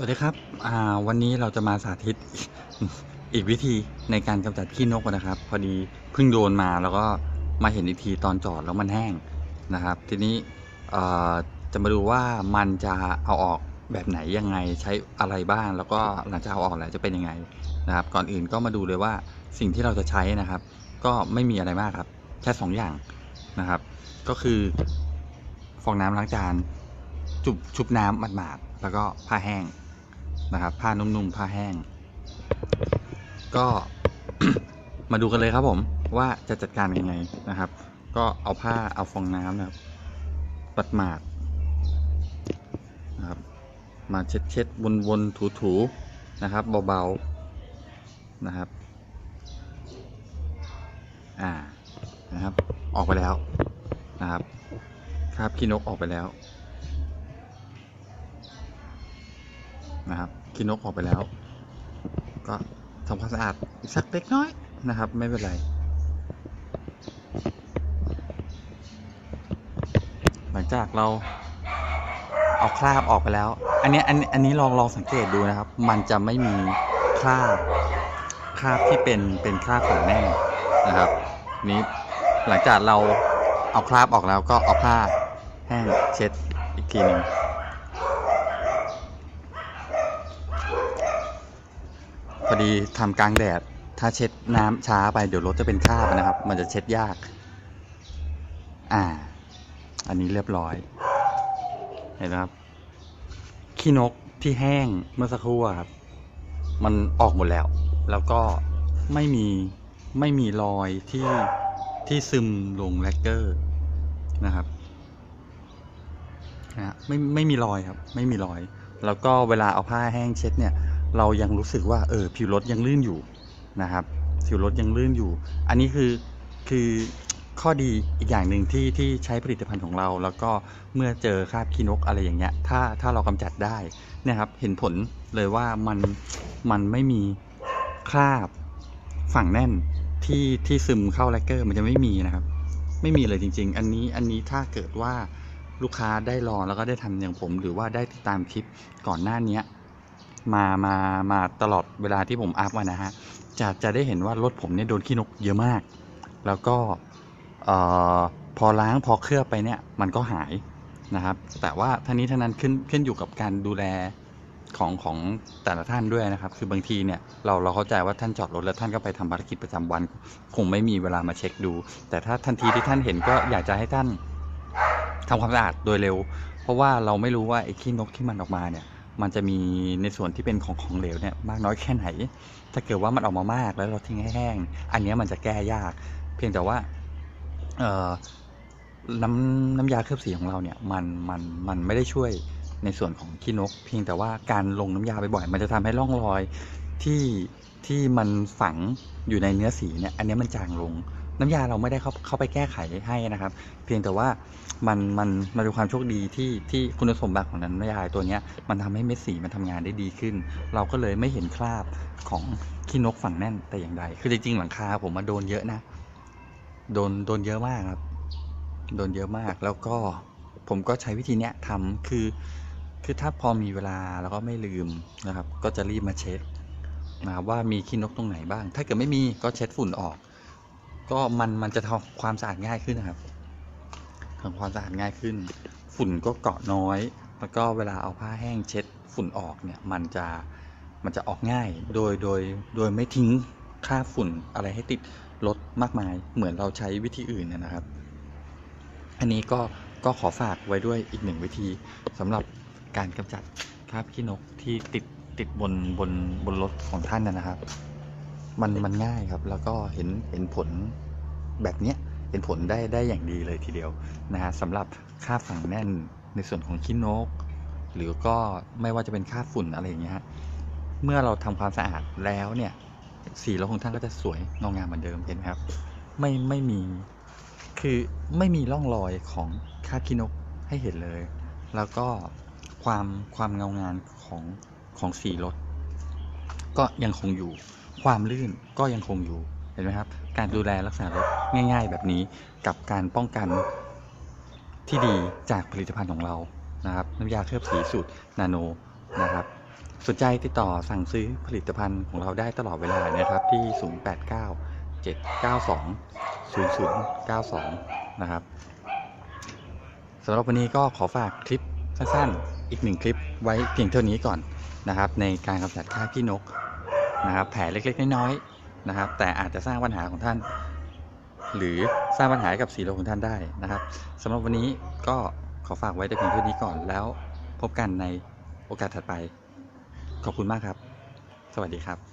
สวัสดีครับ วันนี้เราจะมาสาธิตอีกวิธีในการกำจัดขี้นกนะครับ พอดีเพิ่งโดนมาแล้วก็มาเห็นอีกทีตอนจอดแล้วมันแห้งนะครับ ทีนี้จะมาดูว่ามันจะเอาออกแบบไหนยังไงใช้อะไรบ้าง แล้วก็หลังจากเอาออกแล้วจะเป็นยังไงนะครับ ก่อนอื่นก็มาดูเลยว่าสิ่งที่เราจะใช้นะครับ ก็ไม่มีอะไรมากครับแค่สองอย่างนะครับ ก็คือฟองน้ำล้างจานจุบชุบน้ำหมาดๆแล้วก็ผ้าแห้ง นะครับ ผ้านุ่มๆผ้าแห้ง ก็มาดูกันเลยครับผมว่าจะจัดการยังไงนะครับ ก็เอาผ้าเอาฟองน้ำนะครับ ปัดหมาดนะครับ มาเช็ดเช็ดวนวนถูถูๆนะครับเบาๆนะครับ อ่านะครับ ออกไปแล้วนะครับคราบขี้นกออกไปแล้ว นะครับขี้นกออกไปแล้ว ก็ทำความสะอาดอีกสักเล็กน้อยนะครับ ไม่เป็นไร หลังจากเราเอาคราบออกไปแล้ว อันนี้อันอันนี้ลองลองสังเกตดูนะครับ มันจะไม่มีคราบคราบที่เป็นเป็นคราบของแน่นนะครับนี้หลังจากเราเอาคราบออกแล้วก็เอาผ้าแห้งเช็ดอีกทีหนึ่ง พอดีทำกลางแดด ถ้าเช็ดน้ำช้าไปเดี๋ยวรถจะเป็นคราบนะครับ มันจะเช็ดยาก อ่า อันนี้เรียบร้อย เห็นไหมครับ ขี้นกที่แห้งเมื่อสักครู่ครับ มันออกหมดแล้ว แล้วก็ไม่มีไม่มีรอยที่ที่ซึมลงแลกเกอร์นะครับนะฮะไม่ไม่มีรอยครับ ไม่มีรอย แล้วก็เวลาเอาผ้าแห้งเช็ดเนี่ย เรายังรู้สึกว่าเออผิวรถยังลื่นอยู่นะครับ ผิวรถยังลื่นอยู่ อันนี้คือคือข้อดีอีกอย่างหนึ่งที่ที่ใช้ผลิตภัณฑ์ของเรา แล้วก็เมื่อเจอคราบขี้นกอะไรอย่างเงี้ย ถ้าถ้าเรากำจัดได้นะครับเห็นผลเลยว่ามันมันไม่มีคราบฝังแน่นที่ที่ซึมเข้าแลกเกอร์มันจะไม่มีนะครับ ไม่มีเลยจริง ๆ อันนี้อันนี้ถ้าเกิดว่าลูกค้าได้ลองแล้วก็ได้ทำอย่างผม หรือว่าได้ติดตามคลิปก่อนหน้าเนี้ มามามาตลอดเวลาที่ผมอัพมานะฮะจะจะได้เห็นว่ารถผมเนี่ยโดนขี้นกเยอะมาก แล้วก็เอ่อพอล้างพอเคลือบไปเนี่ยมันก็หายนะครับ แต่ว่าท่านี้ท่านั้นขึ้นขึ้นอยู่กับการดูแลของของแต่ละท่านด้วยนะครับ คือบางทีเนี่ยเราเราเข้าใจว่าท่านจอดรถแล้วท่านก็ไปทำภารกิจประจำวัน คงไม่มีเวลามาเช็คดู แต่ถ้าทันทีที่ท่านเห็นก็อยากจะให้ท่านทำความสะอาดโดยเร็ว เพราะว่าเราไม่รู้ว่าไอ้ขี้นกที่มันออกมาเนี่ย มันจะมีในส่วนที่เป็นของของเหลวเนี่ยมากน้อยแค่ไหน ถ้าเกิดว่ามันออกมามากแล้วเราทิ้งให้แห้ง อันนี้มันจะแก้ยาก เพียงแต่ว่าน้ำน้ำยาเคลือบสีของเราเนี่ยมันมันมันไม่ได้ช่วยในส่วนของขี้นก เพียงแต่ว่าการลงน้ำยาบ่อยๆมันจะทำให้ร่องรอยที่ที่มันฝังอยู่ในเนื้อสีเนี่ยอันนี้มันจางลง น้ำยาเราไม่ได้เข้าเข้าไปแก้ไขให้นะครับ เพียงแต่ว่ามันมันมันเป็นความโชคดีที่ที่คุณสมบัติของน้ำยาตัวเนี้ยมันทำให้เม็ดสีมันทำงานได้ดีขึ้น เราก็เลยไม่เห็นคราบของขี้นกฝังแน่นแต่อย่างใดคือจริงๆหลังคาผมมาโดนเยอะนะโดนโดนเยอะมากครับ โดนเยอะมากแล้วก็ผมก็ใช้วิธีเนี้ยทำคือ คือถ้าพอมีเวลาแล้วก็ไม่ลืมนะครับ ก็จะรีบมาเช็ดนะครับว่ามีขี้นกตรงไหนบ้าง ถ้าเกิดไม่มีก็เช็ดฝุ่นออก ก็มันมันจะทำความสะอาดง่ายขึ้นนะครับทำความสะอาดง่ายขึ้น ฝุ่นก็เกาะน้อย แล้วก็เวลาเอาผ้าแห้งเช็ดฝุ่นออกเนี่ยมันจะมันจะออกง่าย โดยโดยโดยไม่ทิ้งค่าบฝุ่นอะไรให้ติดรถมากมาย เหมือนเราใช้วิธีอื่นเนยนะครับ อันนี้ก็ก็ขอฝากไว้ด้วยอีกหนึ่งวิธีสำหรับการกำจัดคราบขี้นกที่ติดติดบนบนบนรถของท่านนะนะครับ มันมันง่ายครับ แล้วก็เห็นเห็นผล แบบนี้เห็นผลได้ได้อย่างดีเลยทีเดียวนะฮะสำหรับค่าฝังแน่นในส่วนของขี้นก หรือก็ไม่ว่าจะเป็นค่าฝุ่นอะไรอย่างเงี้ยฮะเมื่อเราทำความสะอาดแล้วเนี่ยสีรถของท่านก็จะสวยเงางามเหมือนเดิมเห็นไหมครับไม่ไม่มีคือไม่มีร่องรอยของคราขี้นกให้เห็นเลย แล้วก็ความความเงางามของของสีรถก็ยังคงอยู่ ความลื่นก็ยังคงอยู่ ห็นไหมครับ การดูแลรักษารถง่าย ๆ แบบนี้กับการป้องกันที่ดีจากผลิตภัณฑ์ของเรานะครับ น้ำยาเคลือบสีสูตรนาโนนะครับสนใจติดต่อสั่งซื้อผลิตภัณฑ์ของเราได้ตลอดเวลานะครับที่ 089 792 0092 นะครับสำหรับวันนี้ก็ขอฝากคลิปสั้นๆ อีกหนึ่งคลิปไว้เพียงเท่านี้ก่อนนะครับ ในการกำจัดค่าขี้นกนะครับแผลเล็กๆ น้อยๆ นะครับ แต่อาจจะสร้างปัญหาของท่าน หรือสร้างปัญหากับสีโลของท่านได้นะครับสำหรับวันนี้ก็ขอฝากไว้แต่เพียงเท่านี้ก่อนแล้วพบกันในโอกาสถัดไป ขอบคุณมากครับ สวัสดีครับ